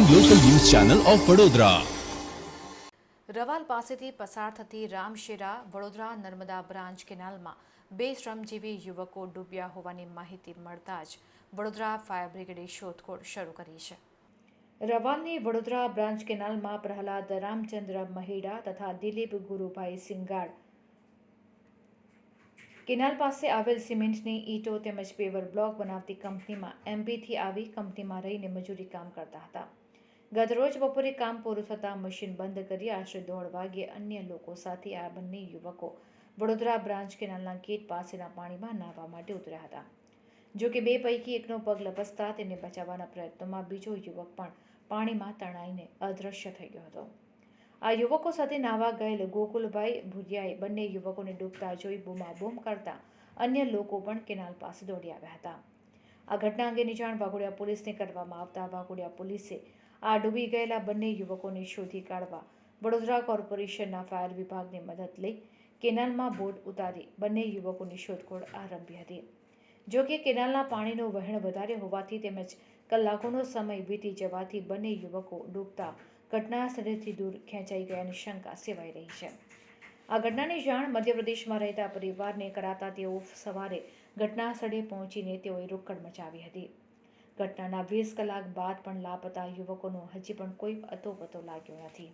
Channel of Vadodara રવાલ પાસેથી પસાર થતી રામશેરા વડોદરા નર્મદા બ્રાન્ચ કેનાલમાં બે શ્રમજીવી યુવકો ડૂબ્યા હોવાની માહિતી મળતા જ વડોદરા ફાયર બ્રિગેડે શોધખોળ શરૂ કરી છે. રવાલની વડોદરા બ્રાન્ચ કેનાલમાં પ્રહલાદ રામચંદ્ર મહેડા તથા દિલીપ ગુરુભાઈ સિંગાડ કેનાલ પાસે આવેલ સિમેન્ટની ઈંટો તેમજ પેવર બ્લોક બનાવતી કંપનીમાં એમપીથી આવી કંપનીમાં રહીને મજૂરી કામ કરતા હતા. ગતરોજ બપોરે કામ પૂરું થતાં મશીન બંધ કરી આશરે દોઢ વાગ્યે અન્ય લોકો સાથે આ બંને યુવકો વડોદરા બ્રાન્ચ કેનાલના ગેટ પાસેના પાણીમાં નાહવા માટે ઉતર્યા હતા. જો કે બે પૈકી એકનો પગ લપસતા તેને બચાવવાના પ્રયત્નોમાં બીજો યુવક પણ પાણીમાં તણાઈને અદૃશ્ય થઈ ગયો હતો. આ યુવકો સાથે નાહવા ગયેલ ગોકુલભાઈ ભુરિયાએ બંને યુવકોને ડૂબતા જોઈ બૂમાબૂમ કરતા અન્ય લોકો પણ કેનાલ પાસે દોડી આવ્યા હતા. આ ઘટના અંગેની જાણ વાઘોડિયા પોલીસને કરવામાં આવતા વાઘોડિયા પોલીસે આ ડૂબી ગયેલા બંને યુવકોને શોધી કાઢવા વડોદરા કોર્પોરેશનના ફાયર વિભાગની મદદ લઈ કેનાલમાં બોટ ઉતારી બંને યુવકોની શોધખોળ આરંભી હતી. જો કે કેનાલના પાણીનું વહેણ વધારે હોવાથી તેમજ કલાકોનો સમય વીતી જવાથી બંને યુવકો ડૂબતા ઘટના સ્થળેથી દૂર ખેંચાઈ ગયાની શંકા સેવાઈ રહી છે. આ ઘટનાની જાણ મધ્યપ્રદેશમાં રહેતા પરિવારને કરાતા તેઓ સવારે ઘટના સ્થળે પહોંચીને તેઓએ રોકડ મચાવી હતી. ઘટનાના વીસ કલાક બાદ પણ લાપતા યુવકોનો હજી પણ કોઈ અતો પતો લાગ્યો નથી.